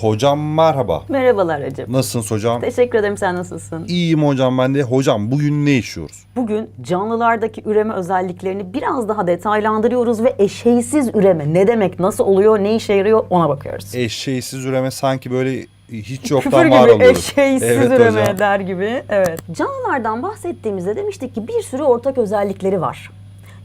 Hocam merhaba. Merhabalar Recep. Nasılsınız hocam? Teşekkür ederim sen nasılsın? İyiyim hocam ben de. Hocam bugün ne işiyoruz? Bugün canlılardaki üreme özelliklerini biraz daha detaylandırıyoruz ve eşeğsiz üreme ne demek, nasıl oluyor, ne işe yarıyor ona bakıyoruz. Eşeğsiz üreme sanki böyle hiç Küfür yoktan var gibi oluyoruz. eşeğsiz Evet üreme hocam. der gibi. Evet. Canlılardan bahsettiğimizde demiştik ki bir sürü ortak özellikleri var.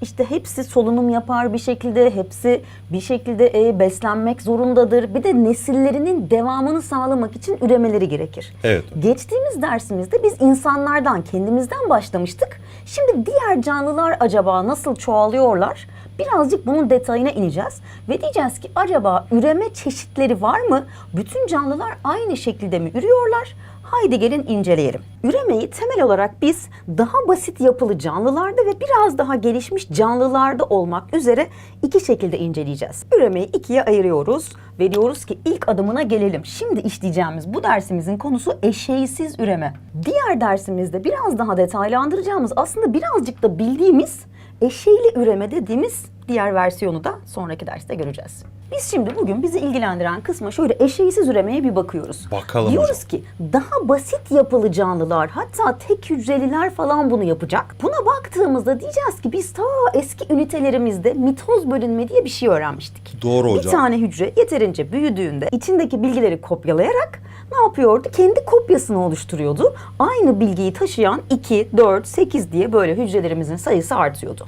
İşte hepsi solunum yapar bir şekilde, hepsi bir şekilde e, beslenmek zorundadır. Bir de nesillerinin devamını sağlamak için üremeleri gerekir. Evet. Geçtiğimiz dersimizde biz insanlardan, kendimizden başlamıştık. Şimdi diğer canlılar acaba nasıl çoğalıyorlar? Birazcık bunun detayına ineceğiz ve diyeceğiz ki acaba üreme çeşitleri var mı? Bütün canlılar aynı şekilde mi ürüyorlar? Haydi gelin inceleyelim. Üremeyi temel olarak biz daha basit yapılı canlılarda ve biraz daha gelişmiş canlılarda olmak üzere iki şekilde inceleyeceğiz. Üremeyi ikiye ayırıyoruz ve diyoruz ki ilk adımına gelelim. Şimdi işleyeceğimiz bu dersimizin konusu eşeğsiz üreme. Diğer dersimizde biraz daha detaylandıracağımız aslında birazcık da bildiğimiz eşeğli üreme dediğimiz diğer versiyonu da sonraki derste göreceğiz. Biz şimdi bugün bizi ilgilendiren kısma şöyle eşeğsiz üremeye bir bakıyoruz. Bakalım Diyoruz ki daha basit yapılı canlılar hatta tek hücreliler falan bunu yapacak. Buna baktığımızda diyeceğiz ki biz ta eski ünitelerimizde mitoz bölünme diye bir şey öğrenmiştik. Doğru Bir hocam. tane hücre yeterince büyüdüğünde içindeki bilgileri kopyalayarak ne yapıyordu? Kendi kopyasını oluşturuyordu. Aynı bilgiyi taşıyan 2, 4, 8 diye böyle hücrelerimizin sayısı artıyordu.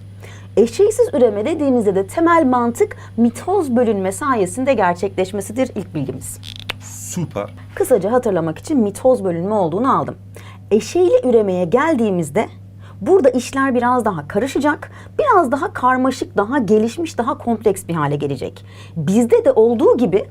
Eşeğsiz üreme dediğimizde de temel mantık mitoz bölünme sayesinde gerçekleşmesidir ilk bilgimiz. Süper. Kısaca hatırlamak için mitoz bölünme olduğunu aldım. Eşeğli üremeye geldiğimizde burada işler biraz daha karışacak, biraz daha karmaşık, daha gelişmiş, daha kompleks bir hale gelecek. Bizde de olduğu gibi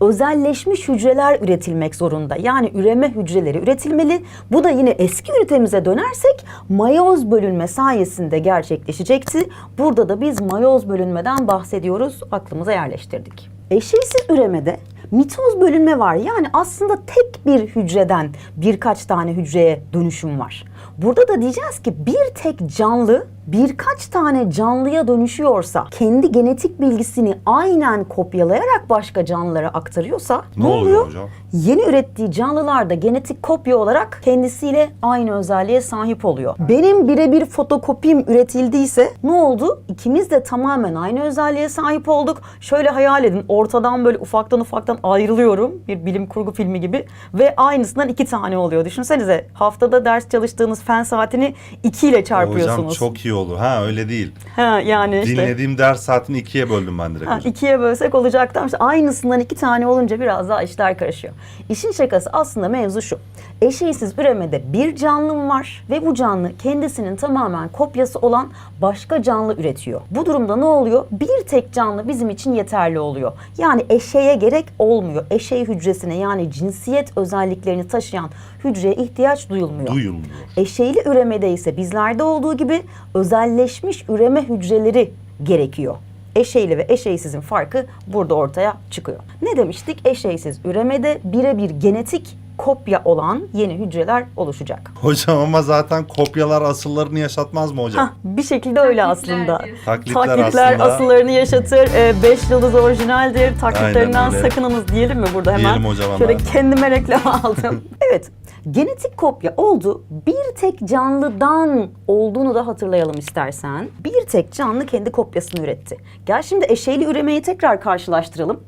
özelleşmiş hücreler üretilmek zorunda. Yani üreme hücreleri üretilmeli. Bu da yine eski ünitemize dönersek mayoz bölünme sayesinde gerçekleşecekti. Burada da biz mayoz bölünmeden bahsediyoruz. Aklımıza yerleştirdik. Eşeğsiz üremede mitoz bölünme var. Yani aslında tek bir hücreden birkaç tane hücreye dönüşüm var. Burada da diyeceğiz ki bir tek canlı birkaç tane canlıya dönüşüyorsa, kendi genetik bilgisini aynen kopyalayarak başka canlılara aktarıyorsa Ne oluyor hocam? Yeni ürettiği canlılar da genetik kopya olarak kendisiyle aynı özelliğe sahip oluyor. Benim birebir fotokopim üretildiyse ne oldu? İkimiz de tamamen aynı özelliğe sahip olduk. Şöyle hayal edin ortadan böyle ufaktan ufaktan ayrılıyorum bir bilim kurgu filmi gibi ve aynısından iki tane oluyor. Düşünsenize haftada ders çalıştığınız fen saatini iki ile çarpıyorsunuz. Hocam çok iyi olur. Ha öyle değil. Ha, yani işte. Dinlediğim ders saatini ikiye böldüm ben direkt Ha, hocam. ikiye bölsek olacaktı ama işte aynısından iki tane olunca biraz daha işler karışıyor. İşin şakası aslında mevzu şu. Eşeğsiz üremede bir canlım var ve bu canlı kendisinin tamamen kopyası olan başka canlı üretiyor. Bu durumda ne oluyor? Bir tek canlı bizim için yeterli oluyor. Yani eşeğe gerek olmuyor. Eşeğ hücresine yani cinsiyet özelliklerini taşıyan hücreye ihtiyaç duyulmuyor. Duyulmuyor. Eşeğli üremede ise bizlerde olduğu gibi özelleşmiş üreme hücreleri gerekiyor. Eşeğli ve eşeğsizin farkı burada ortaya çıkıyor. Ne demiştik? Eşeğsiz üremede birebir genetik kopya olan yeni hücreler oluşacak. Hocam ama zaten kopyalar asıllarını yaşatmaz mı hocam? Hah, bir şekilde öyle aslında. Taklitler, Taklitler aslında. asıllarını yaşatır. 5 yıldız orijinaldir. Taklitlerinden sakınınız diyelim mi burada hemen? Diyelim hocam Şöyle kendime reklam aldım. evet. Genetik kopya oldu. Bir tek canlıdan olduğunu da hatırlayalım istersen. Bir tek canlı kendi kopyasını üretti. Gel şimdi eşeğli üremeyi tekrar karşılaştıralım.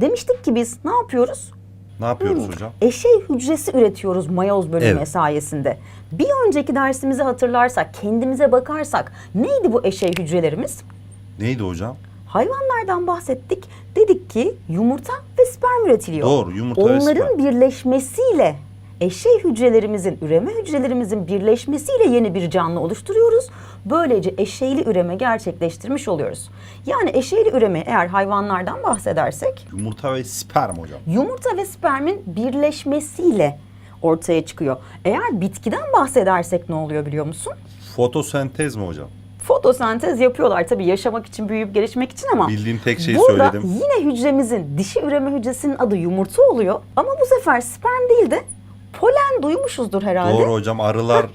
Demiştik ki biz ne yapıyoruz? Ne yapıyoruz hocam? Eşey hücresi üretiyoruz mayoz bölünme Evet. sayesinde. Bir önceki dersimizi hatırlarsak, kendimize bakarsak neydi bu eşey hücrelerimiz? Neydi hocam? Hayvanlardan bahsettik. Dedik ki yumurta ve sperm üretiliyor. Doğru, yumurta ve Onların sperm. birleşmesiyle eşey hücrelerimizin, üreme hücrelerimizin birleşmesiyle yeni bir canlı oluşturuyoruz. Böylece eşeyli üreme gerçekleştirmiş oluyoruz. Yani eşeyli üreme eğer hayvanlardan bahsedersek Yumurta ve sperm hocam. yumurta ve spermin birleşmesiyle ortaya çıkıyor. Eğer bitkiden bahsedersek ne oluyor biliyor musun? Fotosentez mi hocam? Fotosentez yapıyorlar tabii yaşamak için, büyüyüp gelişmek için ama Bildiğim tek şeyi burada söyledim. yine hücremizin, dişi üreme hücresinin adı yumurta oluyor ama bu sefer sperm değil de polen duymuşuzdur herhalde. Doğru hocam arılar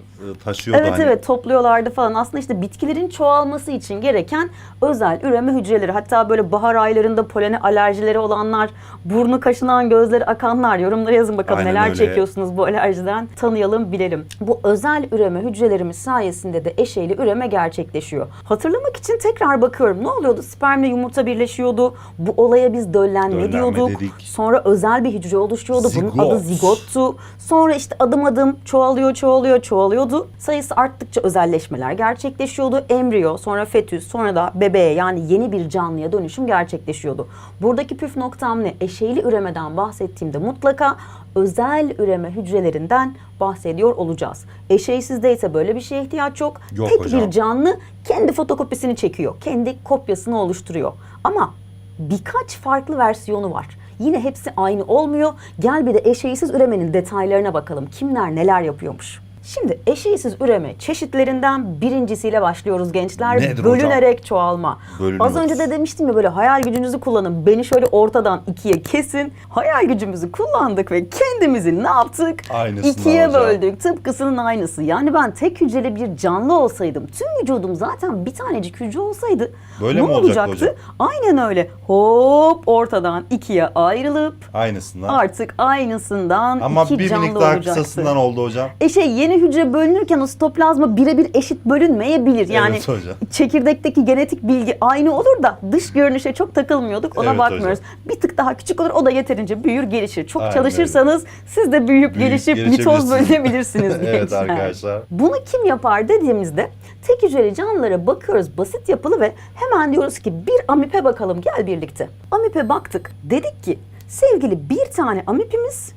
taşıyordu Evet hani. evet topluyorlardı falan. Aslında işte bitkilerin çoğalması için gereken özel üreme hücreleri. Hatta böyle bahar aylarında polene alerjileri olanlar, burnu kaşınan, gözleri akanlar yorumlara yazın bakalım Aynen neler öyle. çekiyorsunuz bu alerjiden. Tanıyalım, bilelim. Bu özel üreme hücrelerimiz sayesinde de eşeyli üreme gerçekleşiyor. Hatırlamak için tekrar bakıyorum. Ne oluyordu? Spermle yumurta birleşiyordu. Bu olaya biz döllenme, Döllenme diyorduk. dedik. Sonra özel bir hücre oluşuyordu. Bunun adı Zigot. zigottu. Sonra işte adım adım çoğalıyor, çoğalıyor, çoğalıyordu. Sayısı arttıkça özelleşmeler gerçekleşiyordu. Embriyo, sonra fetüs, sonra da bebeğe yani yeni bir canlıya dönüşüm gerçekleşiyordu. Buradaki püf noktam ne? Eşeyli üremeden bahsettiğimde mutlaka özel üreme hücrelerinden bahsediyor olacağız. Eşeysizde ise böyle bir şeye ihtiyaç yok. Yok Tek hocam. bir canlı kendi fotokopisini çekiyor. Kendi kopyasını oluşturuyor. Ama birkaç farklı versiyonu var. Yine hepsi aynı olmuyor. Gel bir de eşeğsiz üremenin detaylarına bakalım. Kimler neler yapıyormuş. Şimdi eşeğsiz üreme çeşitlerinden birincisiyle başlıyoruz gençler. Nedir hocam? Bölünerek çoğalma. Bölünüyoruz. Az önce de demiştim ya böyle hayal gücünüzü kullanın. Beni şöyle ortadan ikiye kesin. Hayal gücümüzü kullandık ve kendimizi ne yaptık? Aynısından İkiye hocam. böldük. Tıpkısının aynısı. Yani ben tek hücreli bir canlı olsaydım, tüm vücudum zaten bir tanecik hücre olsaydı Böyle ne mi olacaktı olacaktı? hocam? Aynen öyle. Hop ortadan ikiye ayrılıp Aynısından. artık aynısından Ama iki bir canlı minik daha olacaktı. kısasından oldu hocam. E şey yeni hücre bölünürken o sitoplazma birebir eşit bölünmeyebilir. Yani Evet hocam. çekirdekteki genetik bilgi aynı olur da dış görünüşe çok takılmıyorduk. Ona Evet bakmıyoruz. Bir tık daha küçük olur o da yeterince büyür gelişir. Çok Aynen çalışırsanız siz de büyüyüp Büyüyüp gelişip mitoz bölünebilirsiniz Evet arkadaşlar. Bunu kim yapar dediğimizde tek hücreli canlılara bakıyoruz basit yapılı ve hemen diyoruz ki bir amipe bakalım gel birlikte. Amipe baktık dedik ki sevgili bir tane amipimiz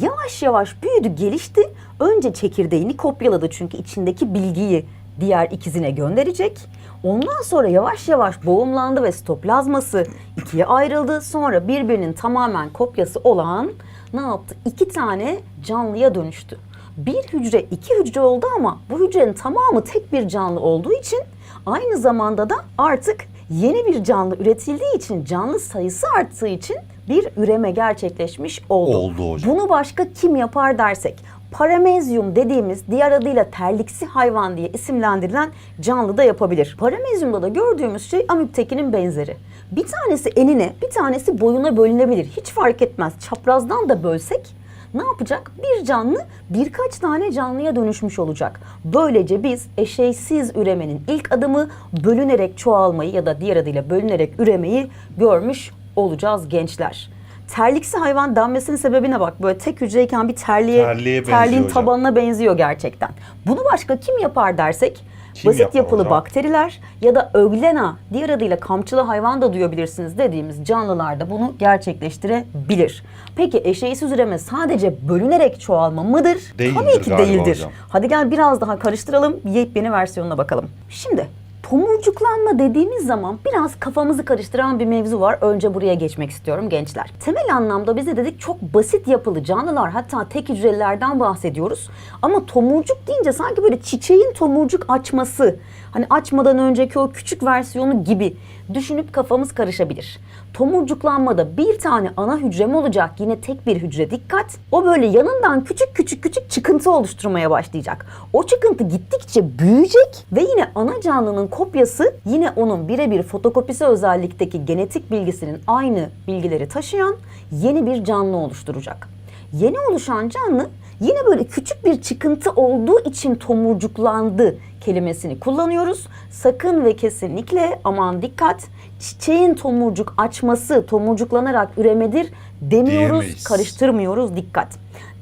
yavaş yavaş büyüdü gelişti. Önce çekirdeğini kopyaladı çünkü içindeki bilgiyi diğer ikizine gönderecek. Ondan sonra yavaş yavaş boğumlandı ve sitoplazması ikiye ayrıldı. Sonra birbirinin tamamen kopyası olan ne yaptı? İki tane canlıya dönüştü. Bir hücre iki hücre oldu ama bu hücrenin tamamı tek bir canlı olduğu için aynı zamanda da artık yeni bir canlı üretildiği için canlı sayısı arttığı için bir üreme gerçekleşmiş oldu. Oldu hocam. Bunu başka kim yapar dersek paramezyum dediğimiz diğer adıyla terliksi hayvan diye isimlendirilen canlı da yapabilir. Paramezyumda da gördüğümüz şey amiptekinin benzeri. Bir tanesi enine, bir tanesi boyuna bölünebilir. Hiç fark etmez. Çaprazdan da bölsek ne yapacak? Bir canlı birkaç tane canlıya dönüşmüş olacak. Böylece biz eşeysiz üremenin ilk adımı bölünerek çoğalmayı ya da diğer adıyla bölünerek üremeyi görmüş olacağız gençler. Terliksi hayvan denmesinin sebebine bak. Böyle tek hücreyken bir terliğe, Terliğe benziyor terliğin hocam. tabanına benziyor gerçekten. Bunu başka kim yapar dersek Kim basit yapar yapılı hocam? bakteriler ya da öglena diğer adıyla kamçılı hayvan da duyabilirsiniz dediğimiz canlılarda bunu gerçekleştirebilir. Peki eşeğsiz üreme sadece bölünerek çoğalma mıdır? Değildir Tabii ki galiba değildir. hocam. Hadi gel biraz daha karıştıralım. Yepyeni versiyonuna bakalım. Şimdi tomurcuklanma dediğimiz zaman biraz kafamızı karıştıran bir mevzu var. Önce buraya geçmek istiyorum gençler. Temel anlamda bize dedik çok basit yapılı canlılar hatta tek hücrelilerden bahsediyoruz. Ama tomurcuk deyince sanki böyle çiçeğin tomurcuk açması hani açmadan önceki o küçük versiyonu gibi düşünüp kafamız karışabilir. Tomurcuklanmada bir tane ana hücrem olacak yine tek bir hücre dikkat. O böyle yanından küçük küçük küçük çıkıntı oluşturmaya başlayacak. O çıkıntı gittikçe büyüyecek ve yine ana canlının kopyası yine onun birebir fotokopisi özellikteki genetik bilgisinin aynı bilgileri taşıyan yeni bir canlı oluşturacak. Yeni oluşan canlı yine böyle küçük bir çıkıntı olduğu için tomurcuklandı kelimesini kullanıyoruz. Sakın ve kesinlikle aman dikkat çiçeğin tomurcuk açması tomurcuklanarak üremedir demiyoruz, Diyemeyiz. karıştırmıyoruz dikkat.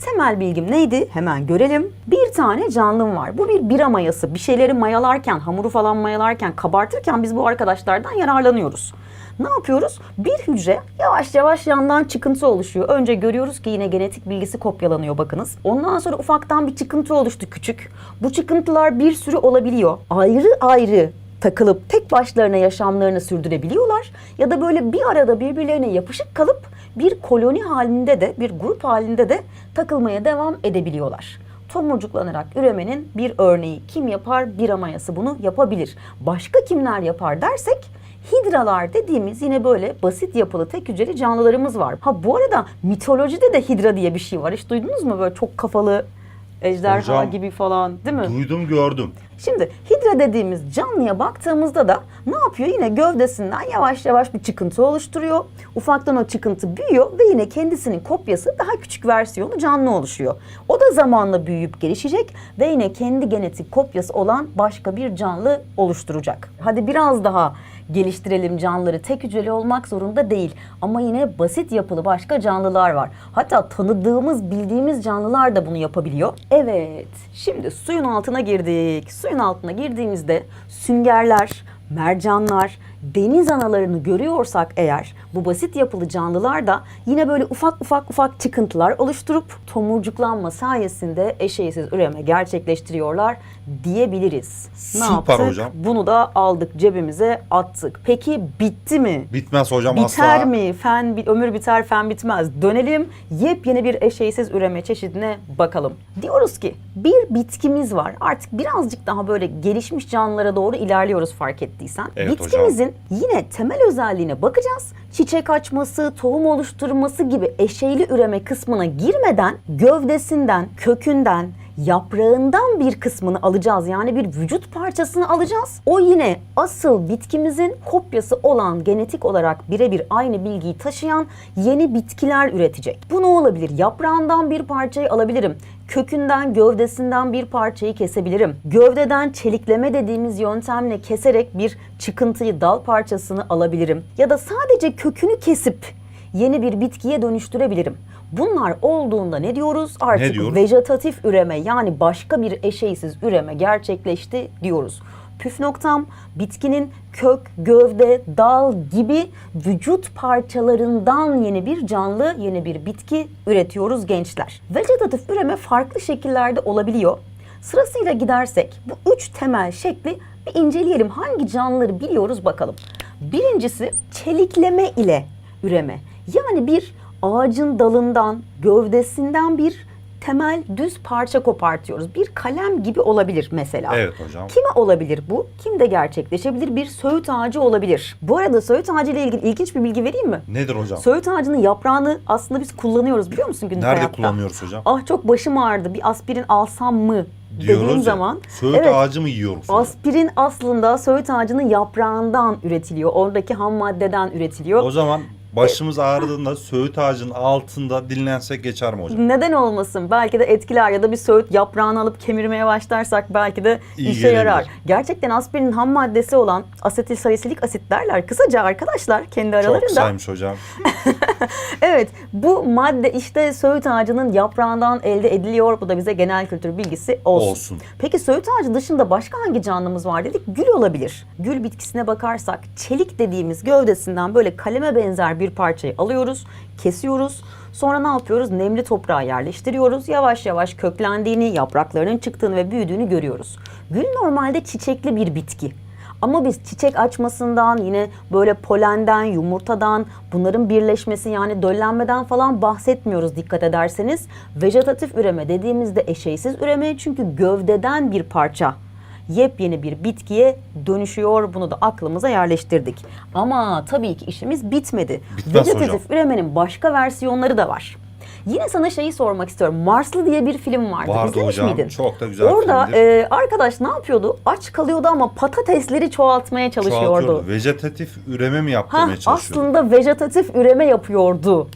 Temel bilgim neydi? Hemen görelim. Bir tane canlım var. Bu bir bira mayası. Bir şeyleri mayalarken, hamuru falan mayalarken, kabartırken biz bu arkadaşlardan yararlanıyoruz. Ne yapıyoruz? Bir hücre yavaş yavaş yandan çıkıntı oluşuyor. Önce görüyoruz ki yine genetik bilgisi kopyalanıyor bakınız. Ondan sonra ufaktan bir çıkıntı oluştu küçük. Bu çıkıntılar bir sürü olabiliyor. Ayrı ayrı takılıp tek başlarına yaşamlarını sürdürebiliyorlar ya da böyle bir arada birbirlerine yapışık kalıp bir koloni halinde de bir grup halinde de takılmaya devam edebiliyorlar. Tomurcuklanarak üremenin bir örneği kim yapar? Bir mayası bunu yapabilir. Başka kimler yapar dersek hidralar dediğimiz yine böyle basit yapılı tek hücreli canlılarımız var. Ha bu arada mitolojide de hidra diye bir şey var. Hiç duydunuz mu böyle çok kafalı ejderha Hocam, gibi falan değil mi? Duydum gördüm. Şimdi hidra dediğimiz canlıya baktığımızda da ne yapıyor? Yine gövdesinden yavaş yavaş bir çıkıntı oluşturuyor. Ufaktan o çıkıntı büyüyor ve yine kendisinin kopyası daha küçük versiyonu canlı oluşuyor. O da zamanla büyüyüp gelişecek ve yine kendi genetik kopyası olan başka bir canlı oluşturacak. Hadi biraz daha geliştirelim canlıları. Tek hücreli olmak zorunda değil. Ama yine basit yapılı başka canlılar var. Hatta tanıdığımız, bildiğimiz canlılar da bunu yapabiliyor. Evet, şimdi suyun altına girdik. Suyun altına girdiğimizde süngerler, mercanlar, deniz analarını görüyorsak eğer bu basit yapılı canlılar da yine böyle ufak ufak ufak çıkıntılar oluşturup tomurcuklanma sayesinde eşeğsiz üreme gerçekleştiriyorlar diyebiliriz. Ne Süper yaptık? hocam. Bunu da aldık cebimize attık. Peki bitti mi? Bitmez hocam Biter asla. mi? Fen ömür biter, fen bitmez. Dönelim yepyeni bir eşeğsiz üreme çeşidine bakalım. Diyoruz ki bir bitkimiz var. Artık birazcık daha böyle gelişmiş canlılara doğru ilerliyoruz fark ettiysen. Evet hocam. Yine temel özelliğine bakacağız. Çiçek açması, tohum oluşturması gibi eşeğli üreme kısmına girmeden gövdesinden, kökünden, yaprağından bir kısmını alacağız. Yani bir vücut parçasını alacağız. O yine asıl bitkimizin kopyası olan genetik olarak birebir aynı bilgiyi taşıyan yeni bitkiler üretecek. Bu ne olabilir? Yaprağından bir parçayı alabilirim. Kökünden, gövdesinden bir parçayı kesebilirim. Gövdeden çelikleme dediğimiz yöntemle keserek bir çıkıntıyı, dal parçasını alabilirim. Ya da sadece kökünü kesip yeni bir bitkiye dönüştürebilirim. Bunlar olduğunda ne diyoruz? Artık Ne diyoruz? vejetatif üreme yani başka bir eşeğsiz üreme gerçekleşti diyoruz. Püf noktam bitkinin kök, gövde, dal gibi vücut parçalarından yeni bir canlı, yeni bir bitki üretiyoruz gençler. Vejetatif üreme farklı şekillerde olabiliyor. Sırasıyla gidersek bu üç temel şekli bir inceleyelim. Hangi canlıları biliyoruz bakalım. Birincisi çelikleme ile üreme. Yani bir ağacın dalından, gövdesinden bir temel düz parça kopartıyoruz. Bir kalem gibi olabilir mesela. Evet hocam. Kime olabilir bu? Kimde gerçekleşebilir? Bir söğüt ağacı olabilir. Bu arada söğüt ağacı ile ilgili ilginç bir bilgi vereyim mi? Nedir hocam? Söğüt ağacının yaprağını aslında biz kullanıyoruz biliyor musun günlük Nerede hayatta? kullanıyoruz hocam? Ah çok başım ağrıdı bir aspirin alsam mı dediğim Diyoruz ya, zaman. Söğüt evet, ağacı mı yiyoruz? Aspirin aslında söğüt ağacının yaprağından üretiliyor. Oradaki ham maddeden üretiliyor. O zaman başımız ağrıdığında söğüt ağacının altında dinlensek geçer mi hocam? Neden olmasın? Belki de etkiler ya da bir söğüt yaprağını alıp kemirmeye başlarsak belki de İyi işe gelebilir. yarar. Gerçekten aspirinin ham maddesi olan asetil salisilik asit derler. Kısaca arkadaşlar kendi aralarında. Çok saymış hocam. Evet bu madde işte söğüt ağacının yaprağından elde ediliyor. Bu da bize genel kültür bilgisi olsun. Olsun. Peki söğüt ağacı dışında başka hangi canlımız var dedik? Gül olabilir. Gül bitkisine bakarsak çelik dediğimiz gövdesinden böyle kaleme benzer bir parçayı alıyoruz, kesiyoruz. Sonra ne yapıyoruz? Nemli toprağa yerleştiriyoruz. Yavaş yavaş köklendiğini, yapraklarının çıktığını ve büyüdüğünü görüyoruz. Gül normalde çiçekli bir bitki. Ama biz çiçek açmasından yine böyle polenden, yumurtadan bunların birleşmesi yani döllenmeden falan bahsetmiyoruz dikkat ederseniz. Vejetatif üreme dediğimizde eşeysiz üreme çünkü gövdeden bir parça yepyeni bir bitkiye dönüşüyor. Bunu da aklımıza yerleştirdik. Ama tabii ki işimiz bitmedi. Bitmez hocam. üremenin başka versiyonları da var. Yine sana şeyi sormak istiyorum. Marslı diye bir film vardı. Vardı İzlemiş hocam. miydin? Çok da güzel Orada filmdir. e, arkadaş ne yapıyordu? Aç kalıyordu ama patatesleri çoğaltmaya çalışıyordu. Çoğaltıyordu. Vejetatif üreme mi Ha, yaptırmaya çalışıyordu? aslında vejetatif üreme yapıyordu.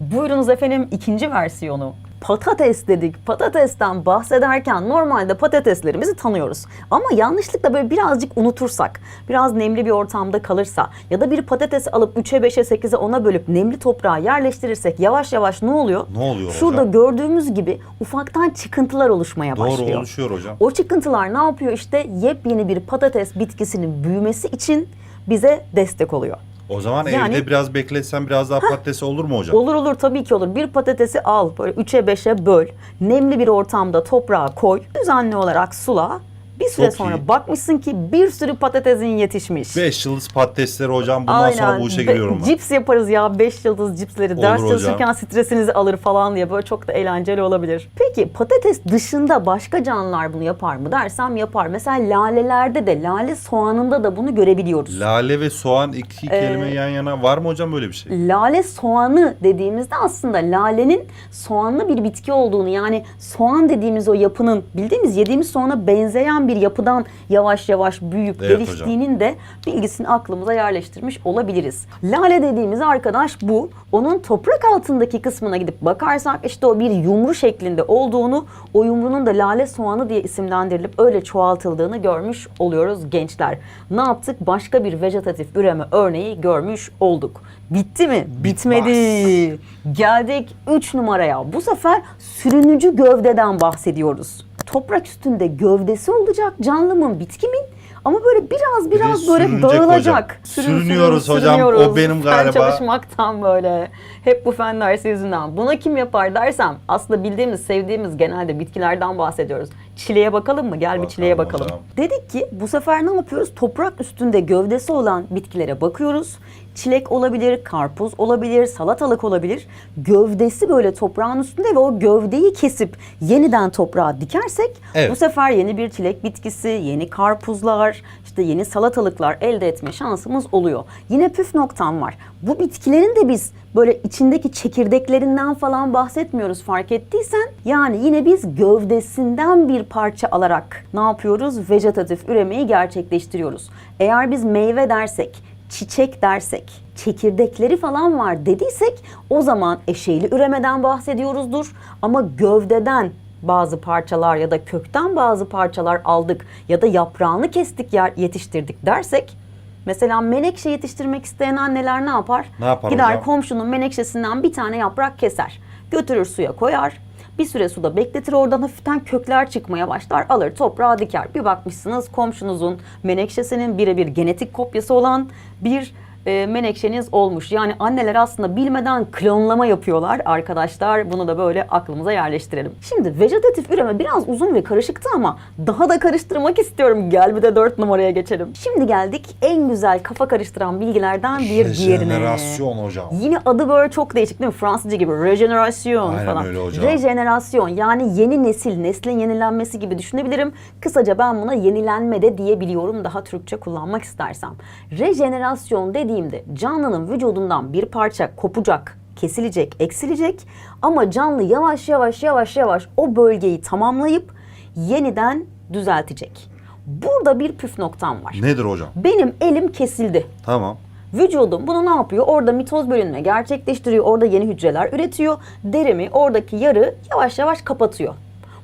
Buyurunuz efendim ikinci versiyonu. Patates dedik. Patatesten bahsederken normalde patateslerimizi tanıyoruz. Ama yanlışlıkla böyle birazcık unutursak, biraz nemli bir ortamda kalırsa ya da bir patatesi alıp 3'e 5'e 8'e 10'a bölüp nemli toprağa yerleştirirsek yavaş yavaş ne oluyor? Ne oluyor Şurada hocam? gördüğümüz gibi ufaktan çıkıntılar oluşmaya Doğru başlıyor. oluşuyor hocam. O çıkıntılar ne yapıyor işte yepyeni bir patates bitkisinin büyümesi için bize destek oluyor. O zaman Yani- evde biraz bekletsem biraz daha patatesi olur mu hocam? Olur olur tabii ki olur. Bir patatesi al böyle 3'e 5'e böl. Nemli bir ortamda toprağa koy. Düzenli olarak sula. Bir süre Çok sonra iyi. bakmışsın ki bir sürü patatesin yetişmiş. 5 yıldız patatesleri hocam bundan sonra bu işe Be- giriyorum ben. Cips yaparız ya 5 yıldız cipsleri. Olur Ders hocam. çalışırken stresinizi alır falan diye böyle çok da eğlenceli olabilir. Peki patates dışında başka canlılar bunu yapar mı dersem yapar. Mesela lalelerde de lale soğanında da bunu görebiliyoruz. Lale ve soğan iki Ee, kelime yan yana var mı hocam böyle bir şey? Lale soğanı dediğimizde aslında lalenin soğanlı bir bitki olduğunu yani soğan dediğimiz o yapının bildiğimiz yediğimiz soğana benzeyen bir yapıdan yavaş yavaş büyüyüp Evet geliştiğinin de bilgisini aklımıza yerleştirmiş olabiliriz. Lale dediğimiz arkadaş bu. Onun toprak altındaki kısmına gidip bakarsak işte o bir yumru şeklinde olduğunu, o yumrunun da lale soğanı diye isimlendirilip öyle çoğaltıldığını görmüş oluyoruz gençler. Ne yaptık? Başka bir vejetatif üreme örneği görmüş olduk. Bitti mi? Bitmedi. Geldik 3 numaraya. Bu sefer sürünücü gövdeden bahsediyoruz. Toprak üstünde gövdesi olacak canlımın, bitkimin ama böyle biraz Bir biraz böyle sürünecek dağılacak. hocam. Sürünüyoruz hocam. O benim Fen galiba. çalışmaktan böyle. Hep bu fen dersi yüzünden. Buna kim yapar dersem aslında bildiğimiz, sevdiğimiz genelde bitkilerden bahsediyoruz. Çileğe bakalım mı? Gel bir çileğe Bakalım bakalım. hocam. Dedik ki bu sefer ne yapıyoruz? Toprak üstünde gövdesi olan bitkilere bakıyoruz. Çilek olabilir, karpuz olabilir, salatalık olabilir. Gövdesi böyle toprağın üstünde ve o gövdeyi kesip yeniden toprağa dikersek Evet. bu sefer yeni bir çilek bitkisi, yeni karpuzlar, işte yeni salatalıklar elde etme şansımız oluyor. Yine püf noktam var. Bu bitkilerin de biz böyle içindeki çekirdeklerinden falan bahsetmiyoruz fark ettiysen. Yani yine biz gövdesinden bir parça alarak ne yapıyoruz? Vejetatif üremeyi gerçekleştiriyoruz. Eğer biz meyve dersek, çiçek dersek, çekirdekleri falan var dediysek o zaman eşeğli üremeden bahsediyoruzdur. Ama gövdeden bazı parçalar ya da kökten bazı parçalar aldık ya da yaprağını kestik yer yetiştirdik dersek mesela menekşe yetiştirmek isteyen anneler ne yapar? Ne yapar Gider hocam? komşunun menekşesinden bir tane yaprak keser. Götürür suya koyar. Bir süre suda bekletir oradan hafiften kökler çıkmaya başlar. Alır toprağa diker. Bir bakmışsınız komşunuzun menekşesinin birebir genetik kopyası olan bir e, menekşeniz olmuş. Yani anneler aslında bilmeden klonlama yapıyorlar arkadaşlar. Bunu da böyle aklımıza yerleştirelim. Şimdi vejetatif üreme biraz uzun ve karışıktı ama daha da karıştırmak istiyorum. Gel bir de 4 numaraya geçelim. Şimdi geldik en güzel kafa karıştıran bilgilerden bir diğerine. Rejenerasyon hocam. Yine adı böyle çok değişik değil mi? Fransızca gibi rejenerasyon Aynen falan. öyle hocam. Rejenerasyon yani yeni nesil, neslin yenilenmesi gibi düşünebilirim. Kısaca ben buna yenilenme de diyebiliyorum daha Türkçe kullanmak istersem. Rejenerasyon dediğimde canlının vücudundan bir parça kopacak, kesilecek, eksilecek ama canlı yavaş yavaş yavaş yavaş o bölgeyi tamamlayıp yeniden düzeltecek. Burada bir püf noktam var. Nedir hocam? Benim elim kesildi. Tamam. Vücudum bunu ne yapıyor? Orada mitoz bölünme gerçekleştiriyor. Orada yeni hücreler üretiyor. Derimi oradaki yarı yavaş yavaş kapatıyor.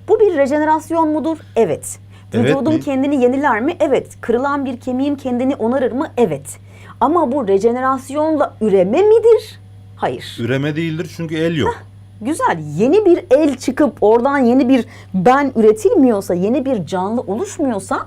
Bu bir rejenerasyon mudur? Evet. Evet Vücudum mi? kendini yeniler mi? Evet. Kırılan bir kemiğim kendini onarır mı? Evet. Ama bu rejenerasyonla üreme midir? Hayır. Üreme değildir çünkü el yok. Güzel. Yeni bir el çıkıp oradan yeni bir ben üretilmiyorsa, yeni bir canlı oluşmuyorsa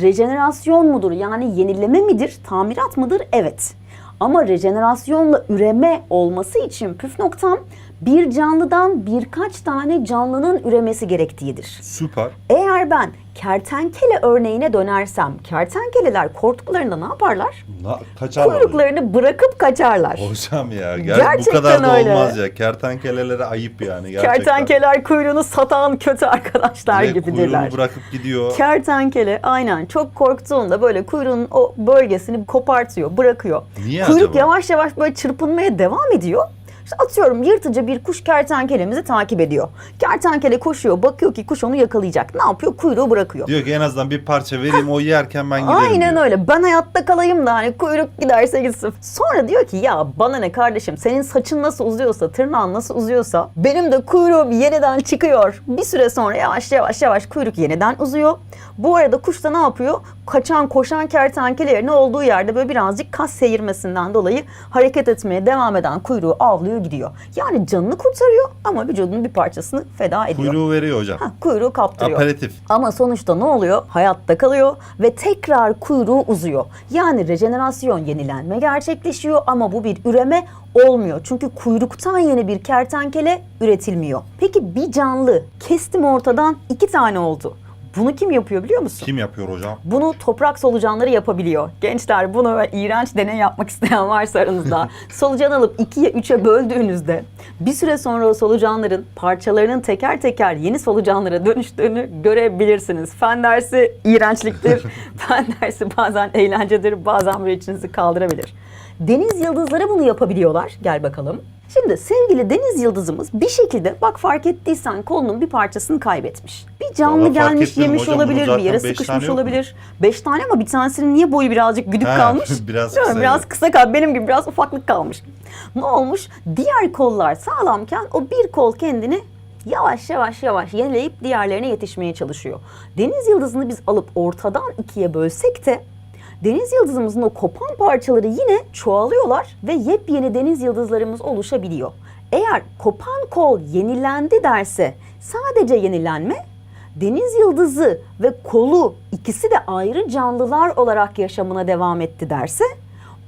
rejenerasyon mudur? Yani yenileme midir? Tamirat mıdır? Evet. Ama rejenerasyonla üreme olması için püf noktam bir canlıdan birkaç tane canlının üremesi gerektiğidir. Süper. Eğer ben kertenkele örneğine dönersem, kertenkeleler korktuklarında ne yaparlar? Na, kaçarlar. Kuyruklarını bırakıp kaçarlar. Hocam ya gel, bu Gerçekten kadar da öyle. olmaz ya. Kertenkelelere ayıp yani gerçekten. Kertenkeleler kuyruğunu satan kötü arkadaşlar Direkt gibidirler. kuyruğunu bırakıp gidiyor. Kertenkele aynen çok korktuğunda böyle kuyruğun o bölgesini kopartıyor, bırakıyor. Niye Kuyruk acaba? yavaş yavaş böyle çırpınmaya devam ediyor. İşte atıyorum yırtıcı bir kuş kertenkelemizi takip ediyor. Kertenkele koşuyor, bakıyor ki kuş onu yakalayacak. Ne yapıyor? Kuyruğu bırakıyor. Diyor ki en azından bir parça vereyim o yerken ben giderim Aynen diyor. öyle. Ben hayatta kalayım da hani kuyruk giderse gitsin. Sonra diyor ki ya bana ne kardeşim senin saçın nasıl uzuyorsa, tırnağın nasıl uzuyorsa benim de kuyruğum yeniden çıkıyor. Bir süre sonra yavaş yavaş yavaş kuyruk yeniden uzuyor. Bu arada kuş da ne yapıyor? Kaçan koşan kertenkelerin olduğu yerde böyle birazcık kas seyirmesinden dolayı hareket etmeye devam eden kuyruğu avlıyor gidiyor. Yani canını kurtarıyor ama vücudunun bir parçasını feda ediyor. Kuyruğu veriyor hocam. Ha, kuyruğu kaptırıyor. Aperatif. Ama sonuçta ne oluyor? Hayatta kalıyor ve tekrar kuyruğu uzuyor. Yani rejenerasyon yenilenme gerçekleşiyor ama bu bir üreme olmuyor. Çünkü kuyruktan yeni bir kertenkele üretilmiyor. Peki bir canlı kestim ortadan iki tane oldu. Bunu kim yapıyor biliyor musun? Kim yapıyor hocam? Bunu toprak solucanları yapabiliyor. Gençler bunu iğrenç deney yapmak isteyen varsa aranızda solucan alıp ikiye üçe böldüğünüzde bir süre sonra o solucanların parçalarının teker teker yeni solucanlara dönüştüğünü görebilirsiniz. Fen dersi iğrençliktir. Fen dersi bazen eğlencedir, bazen böyle içinizi kaldırabilir. Deniz yıldızları bunu yapabiliyorlar. Gel bakalım. Şimdi sevgili deniz yıldızımız bir şekilde bak fark ettiysen kolunun bir parçasını kaybetmiş. Bir canlı Vallahi fark gelmiş etmedim yemiş hocam, bunun olabilir, bir zaten yere beş sıkışmış tane yok mu? olabilir. Beş tane ama bir tanesinin niye boyu birazcık güdük He, kalmış? biraz Değil mi? kısa, Biraz evet. kısa kal. Benim gibi biraz ufaklık kalmış. Ne olmuş? Diğer kollar sağlamken o bir kol kendini yavaş yavaş yavaş yenileyip diğerlerine yetişmeye çalışıyor. Deniz yıldızını biz alıp ortadan ikiye bölsek de deniz yıldızımızın o kopan parçaları yine çoğalıyorlar ve yepyeni deniz yıldızlarımız oluşabiliyor. Eğer kopan kol yenilendi derse sadece yenilenme Deniz yıldızı ve kolu ikisi de ayrı canlılar olarak yaşamına devam etti derse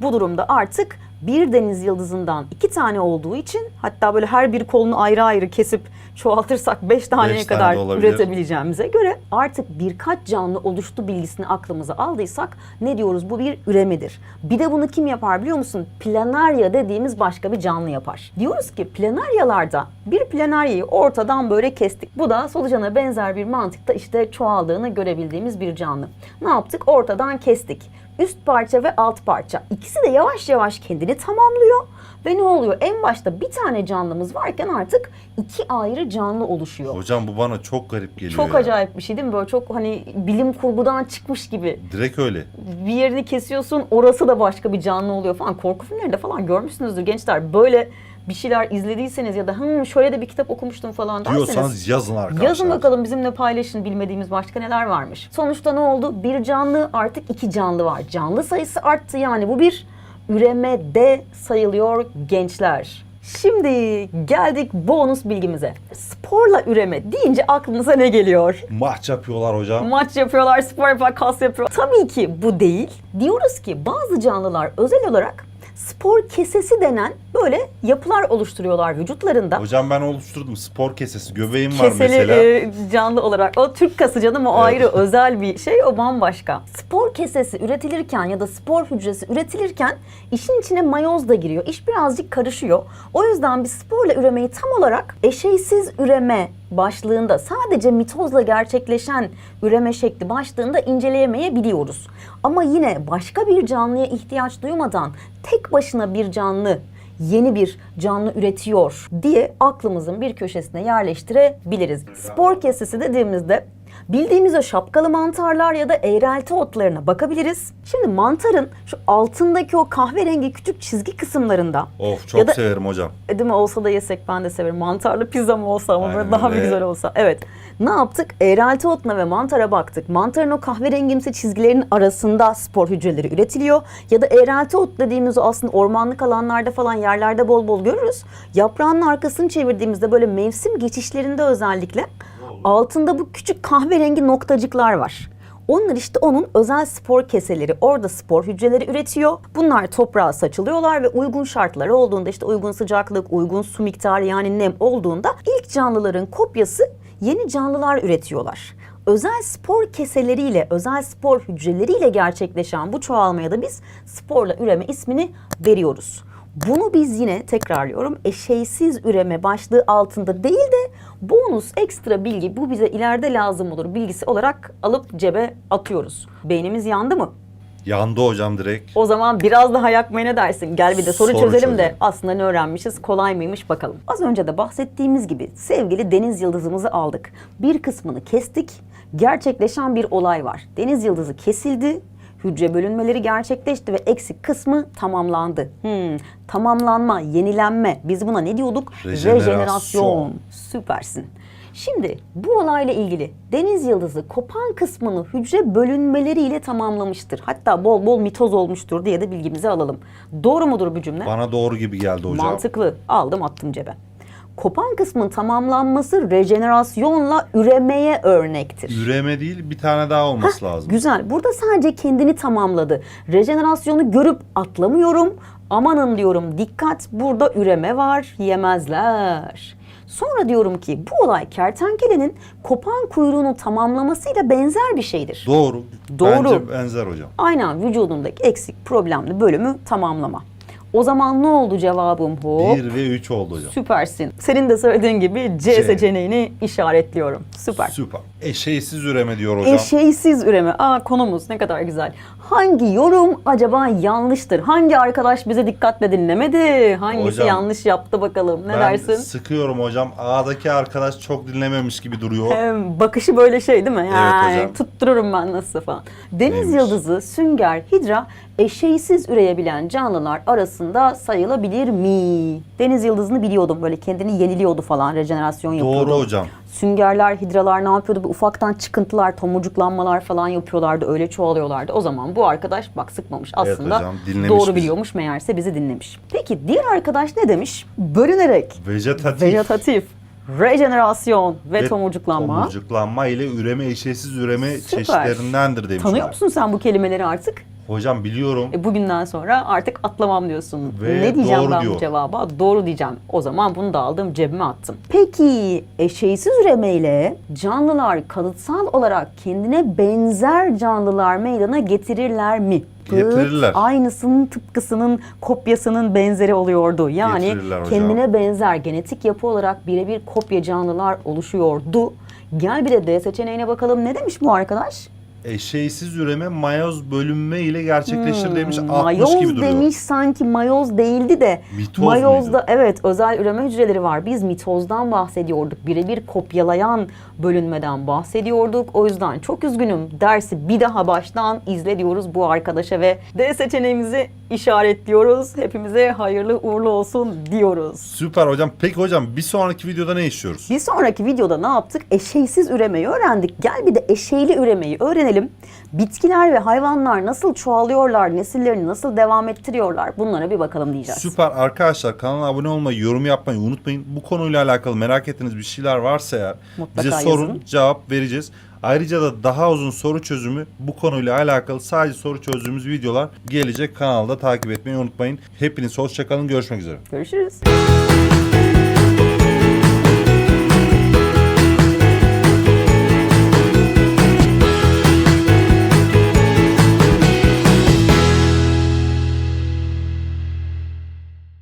bu durumda artık bir deniz yıldızından iki tane olduğu için hatta böyle her bir kolunu ayrı ayrı kesip çoğaltırsak beş taneye Beş tane kadar de olabilir. üretebileceğimize göre artık birkaç canlı oluştu bilgisini aklımıza aldıysak ne diyoruz bu bir üremedir. Bir de bunu kim yapar biliyor musun? Planarya dediğimiz başka bir canlı yapar. Diyoruz ki planaryalarda bir planaryayı ortadan böyle kestik. Bu da solucana benzer bir mantıkta işte çoğaldığını görebildiğimiz bir canlı. Ne yaptık? Ortadan kestik. Üst parça ve alt parça. İkisi de yavaş yavaş kendini tamamlıyor. Ve ne oluyor? En başta bir tane canlımız varken artık iki ayrı canlı oluşuyor. Hocam bu bana çok garip geliyor Çok ya. acayip bir şey değil mi? Böyle çok hani bilim kurgudan çıkmış gibi. Direkt öyle. Bir yerini kesiyorsun orası da başka bir canlı oluyor falan. Korku filmlerinde falan görmüşsünüzdür gençler. Böyle bir şeyler izlediyseniz ya da Hı, şöyle de bir kitap okumuştum falan derseniz. Diyorsanız yazın arkadaşlar. Yazın bakalım bizimle paylaşın bilmediğimiz başka neler varmış. Sonuçta ne oldu? Bir canlı artık iki canlı var. Canlı sayısı arttı yani bu bir üremede sayılıyor gençler. Şimdi geldik bonus bilgimize. Sporla üreme deyince aklınıza ne geliyor? Maç yapıyorlar hocam. Maç yapıyorlar, spor yapıyorlar, kas yapıyorlar. Tabii ki bu değil. Diyoruz ki bazı canlılar özel olarak spor kesesi denen böyle yapılar oluşturuyorlar vücutlarında. Hocam ben oluşturdum spor kesesi. Göbeğim var Keseli mesela. e, canlı olarak. O Türk kası canım o ayrı özel bir şey o bambaşka. Spor kesesi üretilirken ya da spor hücresi üretilirken işin içine mayoz da giriyor. İş birazcık karışıyor. O yüzden biz sporla üremeyi tam olarak eşeysiz üreme başlığında sadece mitozla gerçekleşen üreme şekli başlığında inceleyemeyebiliyoruz. Ama yine başka bir canlıya ihtiyaç duymadan tek başına bir canlı yeni bir canlı üretiyor diye aklımızın bir köşesine yerleştirebiliriz. Spor kesesi dediğimizde bildiğimiz o şapkalı mantarlar ya da eğrelti otlarına bakabiliriz. Şimdi mantarın şu altındaki o kahverengi küçük çizgi kısımlarında Of çok Ya da- severim hocam. e, değil mi olsa da yesek ben de severim. Mantarlı pizza mı olsa ama böyle daha bir güzel olsa. Evet. Ne yaptık? Eğrelti otuna ve mantara baktık. Mantarın o kahverengimsi çizgilerin arasında spor hücreleri üretiliyor. Ya da eğrelti ot dediğimiz o aslında ormanlık alanlarda falan yerlerde bol bol görürüz. Yaprağının arkasını çevirdiğimizde böyle mevsim geçişlerinde özellikle altında bu küçük kahverengi noktacıklar var. Onlar işte onun özel spor keseleri. Orada spor hücreleri üretiyor. Bunlar toprağa saçılıyorlar ve uygun şartları olduğunda işte uygun sıcaklık, uygun su miktarı yani nem olduğunda ilk canlıların kopyası yeni canlılar üretiyorlar. Özel spor keseleriyle, özel spor hücreleriyle gerçekleşen bu çoğalmaya da biz sporla üreme ismini veriyoruz. Bunu biz yine tekrarlıyorum eşeysiz üreme başlığı altında değil de bonus ekstra bilgi bu bize ileride lazım olur bilgisi olarak alıp cebe atıyoruz. Beynimiz yandı mı? Yandı hocam direkt. O zaman biraz daha yakmaya ne dersin? Gel bir de soru, Soru çözelim de çözelim. aslında ne öğrenmişiz, kolay mıymış bakalım. Az önce de bahsettiğimiz gibi sevgili deniz yıldızımızı aldık. Bir kısmını kestik. Gerçekleşen bir olay var. Deniz yıldızı kesildi. Hücre bölünmeleri gerçekleşti ve eksik kısmı tamamlandı. Hmm, tamamlanma, yenilenme. Biz buna ne diyorduk? Rejenerasyon. Süpersin. Şimdi bu olayla ilgili deniz yıldızı kopan kısmını hücre bölünmeleriyle tamamlamıştır. Hatta bol bol mitoz olmuştur diye de bilgimizi alalım. Doğru mudur bu cümle? Bana doğru gibi geldi hocam. Mantıklı. Aldım attım cebe. Kopan kısmın tamamlanması rejenerasyonla üremeye örnektir. Üreme değil bir tane daha olması lazım. Güzel. Burada sadece kendini tamamladı. Rejenerasyonu görüp atlamıyorum. Amanın diyorum dikkat burada üreme var yemezler. Sonra diyorum ki bu olay kertenkelenin kopan kuyruğunu tamamlamasıyla benzer bir şeydir. Doğru. Doğru. Bence benzer hocam. Aynen vücudundaki eksik problemli bölümü tamamlama. O zaman ne oldu cevabım hop? 1 ve 3 oldu hocam. Süpersin. Senin de söylediğin gibi C, C. seçeneğini işaretliyorum. Süper. Süper. Eşeğsiz üreme diyor hocam. Eşeğsiz üreme. Aa konumuz ne kadar güzel. Hangi yorum acaba yanlıştır? Hangi arkadaş bize dikkatle dinlemedi? Hangisi Hocam, yanlış yaptı bakalım. Ne ben dersin? sıkıyorum hocam. A'daki arkadaş çok dinlememiş gibi duruyor. Hem bakışı böyle şey değil mi? Yani hocam. tuttururum ben nasıl falan. Deniz Neymiş? yıldızı, sünger, hidra eşeğsiz üreyebilen canlılar arasında sayılabilir mi? Deniz yıldızını biliyordum böyle kendini yeniliyordu falan rejenerasyon yapıyordu. Doğru hocam. Süngerler, hidralar ne yapıyordu? Bir ufaktan çıkıntılar, tomurcuklanmalar falan yapıyorlardı. Öyle çoğalıyorlardı. O zaman bu arkadaş bak sıkmamış. Evet Aslında hocam, dinlemiş doğru bizi. biliyormuş meğerse bizi dinlemiş. Peki diğer arkadaş ne demiş? Bölünerek Vejetatif. vejetatif, rejenerasyon ve, ve tomurcuklanma. Tomurcuklanma ile üreme eşeğsiz üreme Süper. çeşitlerindendir demişler. Tanıyor musun sen bu kelimeleri artık? Hocam biliyorum. E bugünden sonra artık atlamam diyorsun. Ve ne diyeceğim doğru ben diyor. bu cevaba? Doğru diyeceğim. O zaman bunu da aldım cebime attım. Peki eşeğsiz üremeyle canlılar kalıtsal olarak kendine benzer canlılar meydana getirirler mi? Getirirler. Aynısının tıpkısının kopyasının benzeri oluyordu. Yani Getirirler hocam. kendine benzer genetik yapı olarak birebir kopya canlılar oluşuyordu. Gel bir de D seçeneğine bakalım. Ne demiş bu arkadaş? Eşeğsiz üreme mayoz bölünme ile gerçekleşir demiş. 60 Hmm, mayoz gibi duruyor. demiş sanki mayoz değildi de. Mitoz Mayozda muydu? evet özel üreme hücreleri var. Biz mitozdan bahsediyorduk. Birebir kopyalayan bölünmeden bahsediyorduk. O yüzden çok üzgünüm. Dersi bir daha baştan izle diyoruz bu arkadaşa ve D seçeneğimizi işaretliyoruz. Hepimize hayırlı uğurlu olsun diyoruz. Süper hocam. Peki hocam bir sonraki videoda ne işliyoruz? Bir sonraki videoda ne yaptık? Eşeğsiz üremeyi öğrendik. Gel bir de eşeğli üremeyi öğrenelim. Bitkiler ve hayvanlar nasıl çoğalıyorlar, nesillerini nasıl devam ettiriyorlar bunlara bir bakalım diyeceğiz. Süper arkadaşlar kanala abone olmayı, yorum yapmayı unutmayın. Bu konuyla alakalı merak ettiğiniz bir şeyler varsa eğer Mutlaka bize sorun, yazın. cevap vereceğiz. Ayrıca da daha uzun soru çözümü bu konuyla alakalı sadece soru çözdüğümüz videolar gelecek kanalda takip etmeyi unutmayın. Hepiniz hoşçakalın görüşmek üzere. Görüşürüz.